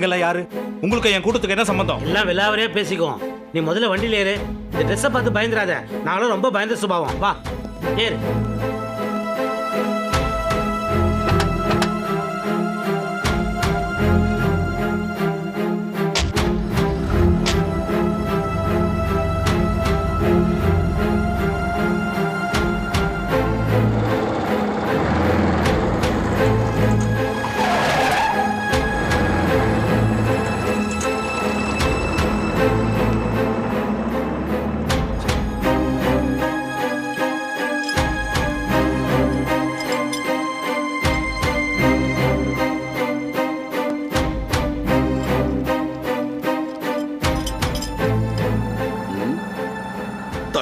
நீங்களாம் யாரு? உங்களுக்கு என் கூட்டத்துக்கு என்ன சம்பந்தம்? எல்லாம் விலாவரியா பேசிக்குவோம் நீ முதல்ல வண்டியில ஏறு. இந்த ட்ரெஸ்ஸை பார்த்து பயந்துடாத நாங்களும் ரொம்ப பயந்த சுபாவம். வா. ஏறு.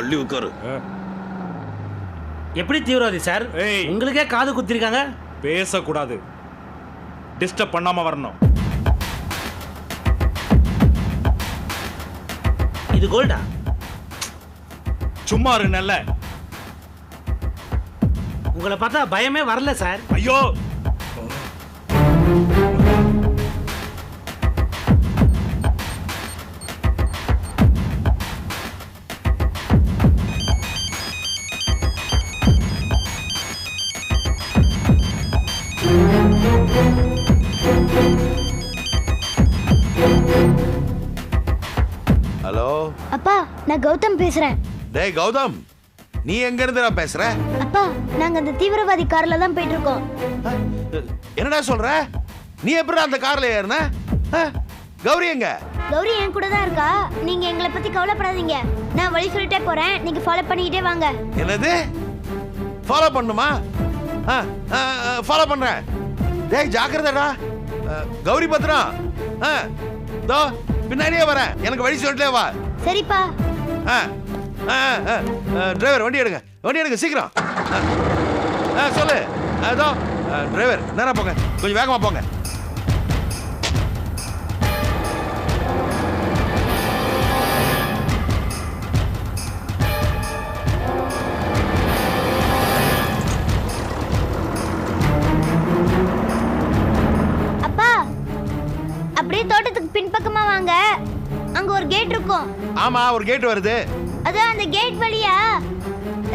தள்ளி உட்காரு. எப்படி தீவிரவாதி சார்? ஏய். உங்களுக்கே காது குத்திருக்காங்க? பேசக்கூடாது. டிஸ்டர்ப் பண்ணாம வரணும். இது கோல்டா சும்மா இரு நல்ல. உங்களை பார்த்தா பயமே வரல சார். ஐயோ! நான் கௌதம் பேசுறேன். டேய் கௌதம் நீ எங்க இருந்துடா பேசுற? அப்பா நாங்க அந்த தீவிரவாதி கார்ல தான் போயிட்டு இருக்கோம் என்னடா சொல்ற? நீ எப்படி அந்த கார்ல ஏறின? கௌரி எங்க? கௌரி என் கூட தான் இருக்கா? நீங்க எங்களை பத்தி கவலைப்படாதீங்க. நான் வழி சொல்லிட்டே போறேன். நீங்க ஃபாலோ பண்ணிக்கிட்டே வாங்க. என்னது? ஃபாலோ பண்ணுமா? ஃபாலோ பண்றேன். டேய் ஜாக்கிரதைடா. கௌரி பத்திரம். ஆ தோ பின்னாடியே வரேன். எனக்கு வழி சொல்லிட்டே வா. சரிப்பா. டிரைவர் வண்டி எடுங்க. வண்டி எடுங்க சீக்கிரம். ஆ, சொல்லு. அதோ டிரைவர் நேரா போங்க. கொஞ்சம் வேகமாக போங்க. அப்பா அப்படியே தோட்டத்துக்கு பின்பக்கமா வாங்க. அங்க ஒரு கேட் இருக்கும். ஆமா ஒரு கேட் வருது. அதான் அந்த கேட் வழியா.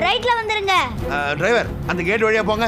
ரைட்ல வந்துருங்க. டிரைவர் அந்த கேட் வழியா போங்க.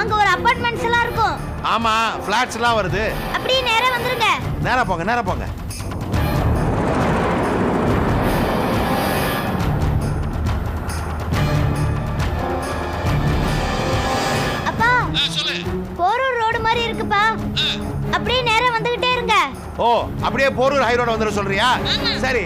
அங்க ஒரு அபார்ட்மெண்ட்ஸ் எல்லாம் இருக்கும். ஆமா ஃபிளாட்ஸ் எல்லாம் வருது. அப்படியே நேரா வந்துருங்க. நேரா போங்க நேரா போங்க. அப்படியே நேரா வந்துகிட்டே இருங்க. ஓ அப்படியே போரூர் ஹை ரோட வந்துட சொல்றியா? சரி.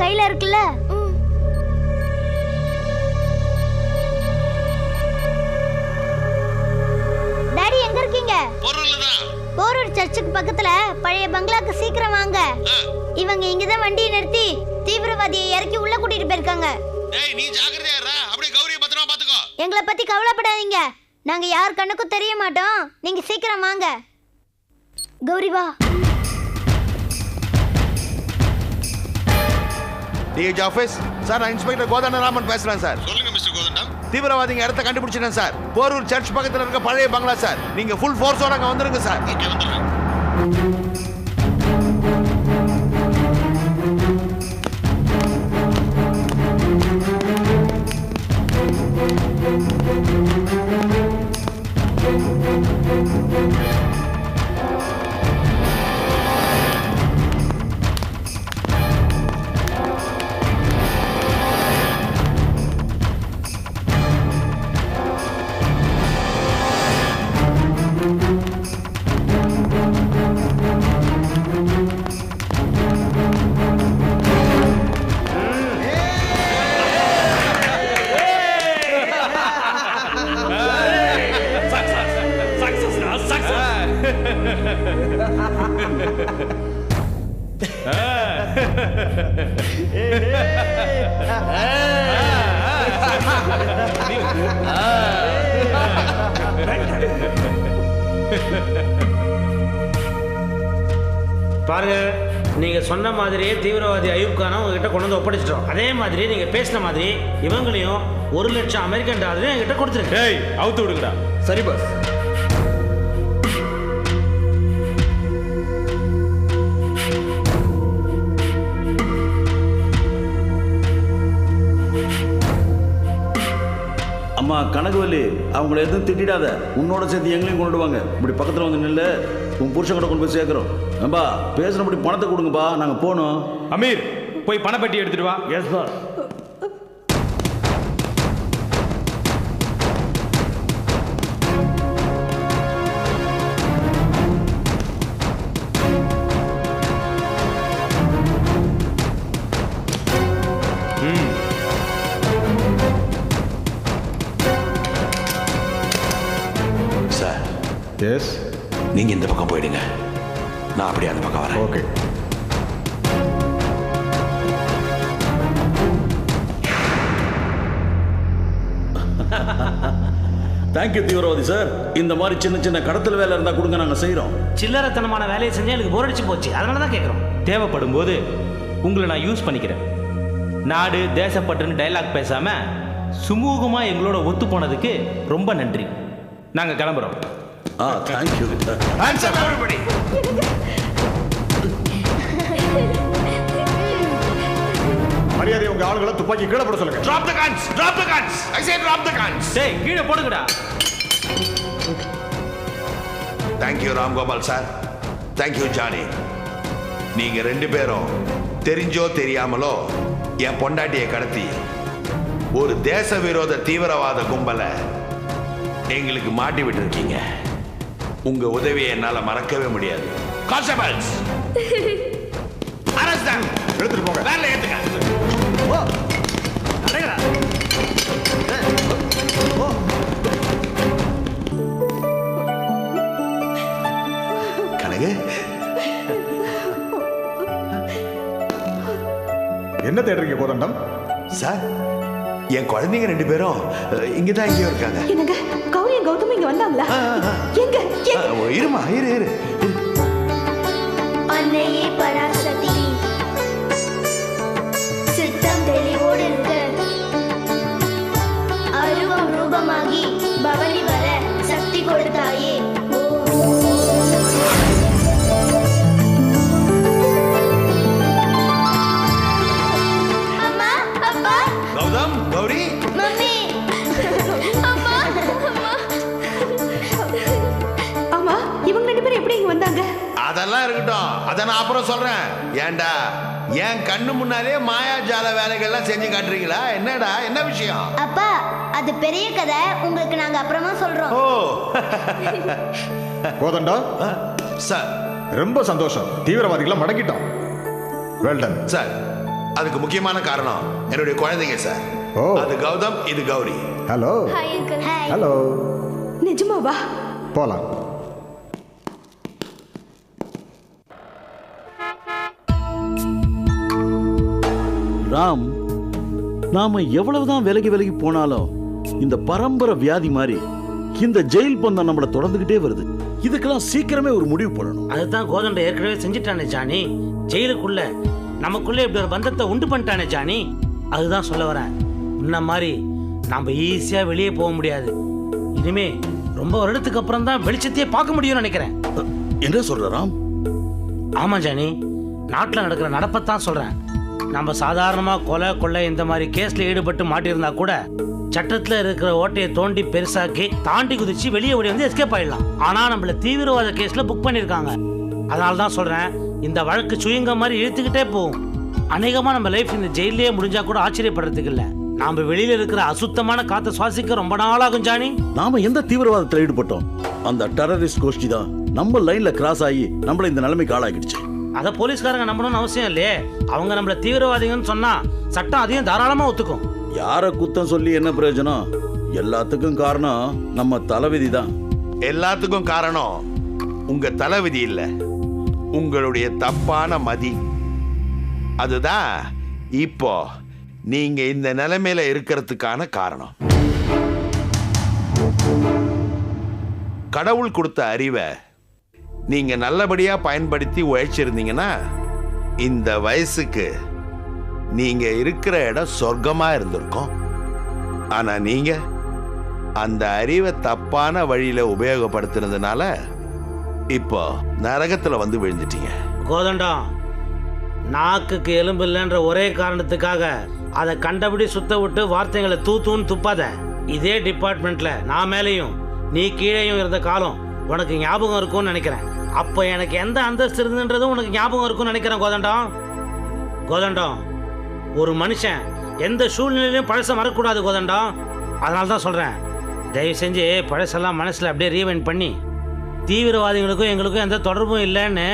கையில இருக்குல்ல? டாடி எங்க இருக்கீங்க? போரூர் சர்ச்சுக்கு பக்கத்துல பழைய பங்களாக்கு சீக்கிரம் வாங்க. இவங்க இங்கதான் வண்டியை நிறுத்தி தீவிரவாதியை இறக்கி உள்ள கூட்டிட்டு போயிருக்காங்க. டேய் நீ ஜாக்கிரதையா இருடா. அப்படியே கௌரியை பத்திரமா பாத்துக்கோ. எங்களை பத்தி கவலைப்படாதீங்க. நாங்க யார் கண்ணுக்கும் தெரிய மாட்டோம். நீங்க சீக்கிரம் வாங்க. கௌரி வா. டிஹெச் ஆஃபீஸ் சார் நான் இன்ஸ்பெக்டர் கோதண்டராமன் பேசுறேன் சார் சொல்லுங்க மிஸ்டர் கோதண்டம். தீவிரவாதிங்க இடத்த கண்டுபிடிச்சிட்டேன் சார் போரூர் சர்ச் பக்கத்துல இருக்க பழைய பங்களா சார் நீங்க ஃபுல் ஃபோர்ஸோட அங்க வந்துருங்க சார் ஓகே வந்துடுறேன். நீங்க சொன்ன மாதிரியே தீவிரவாதி அயூப் கானை உங்ககிட்ட கொண்டு வந்து ஒப்படைச்சிட்டோம். அதே மாதிரி நீங்க பேசின மாதிரி இவங்களையும் ஒரு லட்சம் அமெரிக்கன் டாலரையும் என்கிட்ட கொடுத்துருங்க. டேய் அவுத்து விடுங்கடா. சரி பாஸ் அம்மா கனகவல்லி அவங்கள எதுவும் திட்டிடாத. உன்னோட சேர்த்து எங்களையும் கொண்டுட்டு வாங்க இப்படி பக்கத்தில் வந்து நில்லு. உன் புருஷன் கூட கொண்டு போய் சேர்க்குறோம். ஏம்பா பேசுனபடி பணத்தை கொடுங்கப்பா. நாங்கள் போகணும். அமீர் போய் பணப்பெட்டி எடுத்துட்டு வா. எஸ் சார் சார் எஸ் நீங்க இந்த பக்கம் போயிடுங்க. நான் அப்படியே அந்த பக்கம் வரேன். ஓகே. தேங்க்யூ தீவிரவாதி சார் இந்த மாதிரி சின்ன சின்ன கடத்தல் வேலை இருந்தால் கொடுங்க நாங்கள் செய்கிறோம் சில்லறத்தனமான வேலையை செஞ்சா எனக்கு போர் அடிச்சு போச்சு. அதனால தான் கேட்குறோம் தேவைப்படும் போது உங்களை நான் யூஸ் பண்ணிக்கிறேன். நாடு தேசப்பட்டுன்னு டைலாக் பேசாம சுமூகமா எங்களோட ஒத்து போனதுக்கு ரொம்ப நன்றி. நாங்க கிளம்புறோம். ஆ தேங்க்யூ ஆன்சர் everybody. மரியாதை உங்க ஆளுகளை துப்பாக்கி கீழே போட சொல்லுங்க. Drop the guns drop the guns. I say drop the guns. டேய் கீழே போடுங்கடா. Thank you Ram Gopal sir thank you Johnny நீங்க ரெண்டு பேரும் தெரிஞ்சோ தெரியாமலோ என் பொண்டாட்டியை கடத்தி ஒரு தேச விரோத தீவிரவாத கும்பலை எங்களுக்கு மாட்டி விட்டுருக்கீங்க. உங்க உதவியை என்னால மறக்கவே முடியாது. கான்ஸ்டபிள்ஸ்! அரஸ்ட் them எடுத்துட்டு போங்க. வேலை ஏத்துங்க. கனகு? என்ன தேடுறீங்க கோதண்டம்? சார் என் குழந்தைங்க ரெண்டு பேரும் இங்கே தான் எங்கேயோ இருக்காங்க. கௌரியும் கௌதம் இங்க வந்தாங்களா எங்க இருமா இரு இரு. அன்னையே பராசக்தி நான் அப்புறம் சொல்றேன். ஏன்டா என் கண்ணு முன்னாலே மாயாஜால வேலைகள்லாம் செஞ்சு காட்டுறீங்களா? என்னடா என்ன விஷயம்? அப்பா அது பெரிய கதை. உங்களுக்கு நாங்க அப்புறமா சொல்றோம். ஓ. கோதண்டம் சார். ரொம்ப சந்தோஷம். தீவிரவாதிகளை மடக்கிட்டோம் வெல்டன் சார் அதுக்கு முக்கியமான காரணம் என்னுடைய குழந்தைங்க சார். ஓ. அது கௌதம் இது Gowri. Hello hi uncle hi hello நிஜமாவா? போலாம். ராம் நாம எவ்வளவுதான் விலகி விலகி போனாலும் இந்த பரம்பரை வியாதி மாதிரி இந்த ஜெயில் பந்தம் நம்மளை தொடர்ந்துகிட்டே வருது. இதுக்கெல்லாம் சீக்கிரமே ஒரு முடிவு பண்ணணும் அதுதான் கோதண்ட ஏற்கனவே செஞ்சுட்டானே ஜானி. ஜெயிலுக்குள்ள நமக்குள்ள இப்படி ஒரு பந்தத்தை உண்டு பண்ணிட்டானே ஜானி. அதுதான் சொல்ல வரேன். முன்ன மாதிரி நாம ஈஸியா வெளியே போக முடியாது. இனிமே ரொம்ப வருடத்துக்கு அப்புறம் தான் வெளிச்சத்தையே பார்க்க முடியும்னு நினைக்கிறேன். என்ன சொல்ற ராம்? ஆமா ஜானி. நாட்டில் நடக்கிற நடப்பத்தான் சொல்றேன். நம்ம சாதாரணமா கொலை கொள்ளை இந்த மாதிரி கேஸ்ல ஈடுபட்டு மாட்டியிருந்தா கூட சட்டத்துல இருக்கிற ஓட்டையை தோண்டி பெருசாக்கி தாண்டி குதிச்சு வெளியே ஓடி வந்து எஸ்கேப் ஆயிடலாம். ஆனா நம்மள தீவிரவாத கேஸ்ல புக் பண்ணிருக்காங்க அதனால தான் சொல்றேன் இந்த வழக்கு சுயங்க மாதிரி இழுத்துக்கிட்டே போகும். அநேகமா நம்ம லைஃப் இந்த ஜெயிலே முடிஞ்சா கூட ஆச்சரியப்படுறதுக்கு இல்ல. நாம வெளியில இருக்கிற அசுத்தமான காத்த சுவாசிக்க ரொம்ப நாளாகும் ஜானி. நாம எந்த தீவிரவாதத்தில் ஈடுபட்டோம்? அந்த டெரரிஸ்ட் கோஷ்டி தான் நம்ம லைன்ல கிராஸ் ஆகி நம்மள இந்த நிலைமைக்கு ஆளாகிடுச்சு அதை போலீஸ்காரங்க நம்பணும்னு அவசியம் இல்லையே. அவங்க நம்மள தீவிரவாதிகள்னு சொன்னா சட்டம் அதையும் தாராளமா ஒத்துக்கும். யார குத்தம் சொல்லி என்ன பிரயோஜனம்? எல்லாத்துக்கும் காரணம் நம்ம தலைவிதி தான். எல்லாத்துக்கும் காரணம் உங்க தலைவிதி இல்ல. உங்களுடைய தப்பான மதி. அதுதான் இப்போ நீங்க இந்த நிலைமையில இருக்கிறதுக்கான காரணம். கடவுள் கொடுத்த அறிவை நீங்க நல்லபடியா பயன்படுத்தி உழைச்சிருந்தீங்கன்னா இந்த வயசுக்கு நீங்க இருக்கிற இடம் சொர்க்கமா இருந்திருக்கும். ஆனா நீங்க அந்த அறிவை தப்பான வழியில உபயோகப்படுத்தினதுனால இப்போ நரகத்துல வந்து விழுந்துட்டீங்க. கோதண்டம் நாக்குக்கு எலும்பு இல்லைன்ற ஒரே காரணத்துக்காக அதை கண்டபடி சுத்த விட்டு வார்த்தைகளை தூத்துன்னு துப்பாத. இதே டிபார்ட்மெண்ட்ல நான் மேலேயும் நீ கீழேயும் இருந்த காலம் உனக்கு ஞாபகம் இருக்கும்னு நினைக்கிறேன். அப்போ எனக்கு எந்த அந்தஸ்து இருந்துன்றதும் உனக்கு ஞாபகம் இருக்கும்னு நினைக்கிறேன் கோதண்டம். கோதண்டம் ஒரு மனுஷன் எந்த சூழ்நிலையிலும் பழசை மறக்கக்கூடாது கோதண்டம். அதனால தான் சொல்கிறேன் தயவு செஞ்சு பழசெல்லாம் மனசில் அப்படியே ரீவைண்ட் பண்ணி. தீவிரவாதிகளுக்கும் எங்களுக்கும் எந்த தொடர்பும் இல்லைன்னு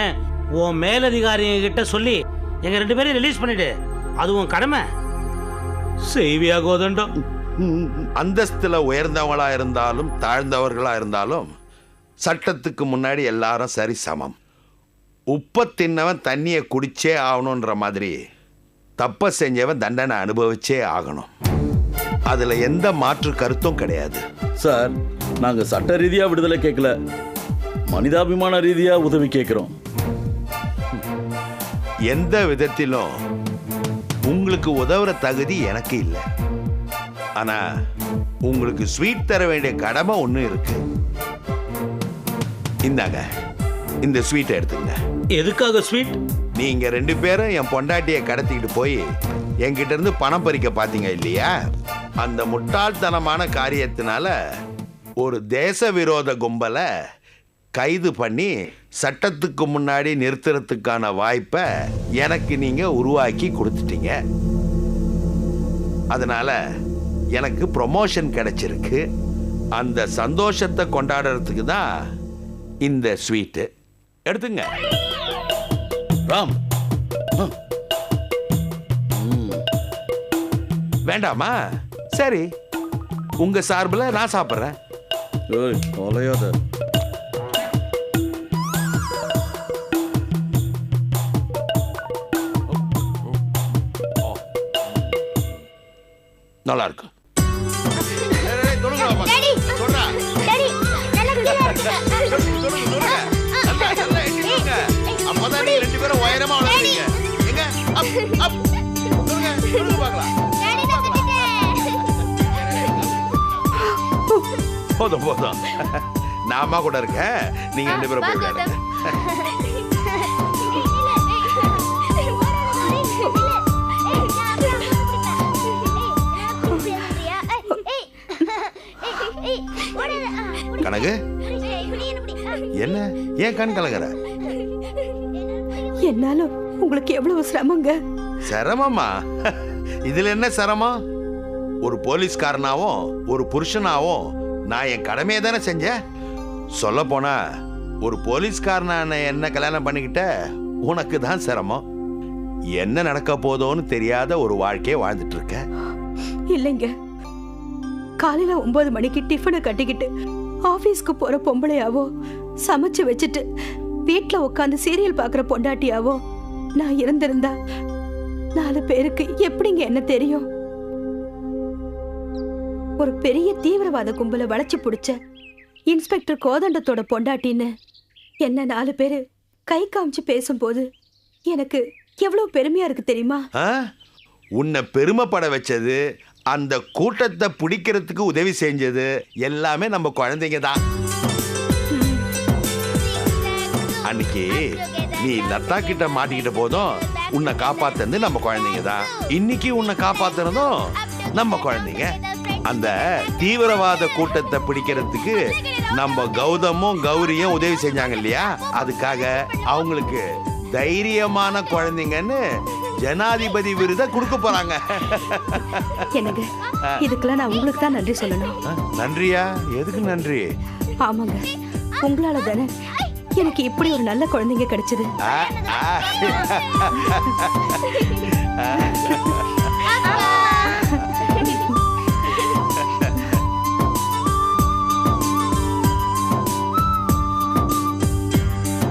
உன் மேலதிகாரிங்க கிட்ட சொல்லி எங்க ரெண்டு பேரையும் ரிலீஸ் பண்ணிடு. அது உன் கடமை. செய்வியா கோதண்டம்? அந்தஸ்துல உயர்ந்தவங்களா இருந்தாலும் தாழ்ந்தவர்களா இருந்தாலும் சட்டத்துக்கு முன்னாடி எல்லாரும் சரி சமம். உப்பை தின்னவன் தண்ணியை குடிச்சே ஆகணுன்ற மாதிரி தப்ப செஞ்சவன் தண்டனை அனுபவிச்சே ஆகணும். அதுல எந்த மாற்று கருத்தும் கிடையாது. சார் நாங்க சட்ட ரீதியா விடுதலை கேட்கல. மனிதாபிமான ரீதியா உதவி கேட்கிறோம். எந்த விதத்திலும் உங்களுக்கு உதவுற தகுதி எனக்கு இல்லை. ஆனா உங்களுக்கு ஸ்வீட் தர வேண்டிய கடமை ஒண்ணு இருக்கு. இந்தாங்க. இந்த ஸ்வீட்டை எடுத்துங்க எதுக்காக ஸ்வீட் நீங்க ரெண்டு பேரும் என் பொண்டாட்டியை கடத்திக்கிட்டு போய் என்கிட்ட இருந்து பணம் பறிக்க பாத்தீங்க இல்லையா? அந்த முட்டாள்தனமான காரியத்தினால ஒரு தேச விரோத கும்பலை கைது பண்ணி சட்டத்துக்கு முன்னாடி நிறுத்துறதுக்கான வாய்ப்பை எனக்கு நீங்க உருவாக்கி கொடுத்துட்டீங்க. அதனால எனக்கு ப்ரொமோஷன் கிடைச்சிருக்கு. அந்த சந்தோஷத்தை கொண்டாடுறதுக்கு தான் இந்த ஸ்வீட்டு. எடுத்துங்க. ராம். வேண்டாமா? சரி. உங்க சார்பில் நான் சாப்பிட்றேன். நல்லா இருக்கு. போதும் போதும். நான் அம்மா கூட இருக்கேன். நீங்க ரெண்டு பேரும் போய் விளையாடுங்க கனகு? என்ன? ஏன் கண் கலங்குற? என்னாலும் உங்களுக்கு எவ்வளவு சிரமங்க? சிரமமா? இதுல என்ன சிரமம்? ஒரு போலீஸ்காரனாவும் ஒரு புருஷனாவும் நான் என் கடமையை தானே செஞ்சேன்? சொல்ல போனா ஒரு போலீஸ்காரனான என்ன கல்யாணம் பண்ணிக்கிட்ட உனக்கு தான் சிரமம். என்ன நடக்க போதோன்னு தெரியாத ஒரு வாழ்க்கையை வாழ்ந்துட்டு இருக்க. இல்லைங்க. காலையில ஒன்பது மணிக்கு டிஃபனை கட்டிக்கிட்டு ஆபீஸ்க்கு போற பொம்பளையாவோ சமைச்சு வச்சுட்டு வீட்டுல உட்காந்து சீரியல் பாக்குற பொண்டாட்டியாவோ நான் இருந்திருந்தா நாலு பேருக்கு எப்படிங்க என்ன தெரியும்? ஒரு பெரிய தீவிரவாத கும்பலை வளைச்சு பிடிச்ச இன்ஸ்பெக்டர் கோதண்டத்தோட பொண்டாட்டின்னு என்ன நாலு பேரு கை காமிச்சு பேசும்போது எனக்கு எவ்வளவு பெருமையா இருக்கு தெரியுமா? ஆ? உன்னை பெருமைப்பட வச்சது அந்த கூட்டத்தை பிடிக்கிறதுக்கு உதவி செஞ்சது எல்லாமே நம்ம குழந்தைங்க தான். அன்னைக்கு நீ லதா கிட்ட மாட்டிக்கிட்ட போதும் உன்னை காப்பாத்துனது நம்ம குழந்தைங்க தான். இன்னைக்கு உன்னை காப்பாத்துறதும் நம்ம குழந்தைங்க. அந்த தீவிரவாத கூட்டத்தை பிடிக்கிறதுக்கு நம்ம கௌதமும் கௌரியும் உதவி செஞ்சாங்க இல்லையா? அதுக்காக அவங்களுக்கு தைரியமான குழந்தைங்கன்னு ஜனாதிபதி விருதை கொடுக்க போறாங்க. என்னங்க? இதுக்கெல்லாம் நான் உங்களுக்கு தான் நன்றி சொல்லணும். நன்றியா? எதுக்கு நன்றி? ஆமாங்க. உங்களால தானே எனக்கு இப்படி ஒரு நல்ல குழந்தைங்க கிடைச்சது.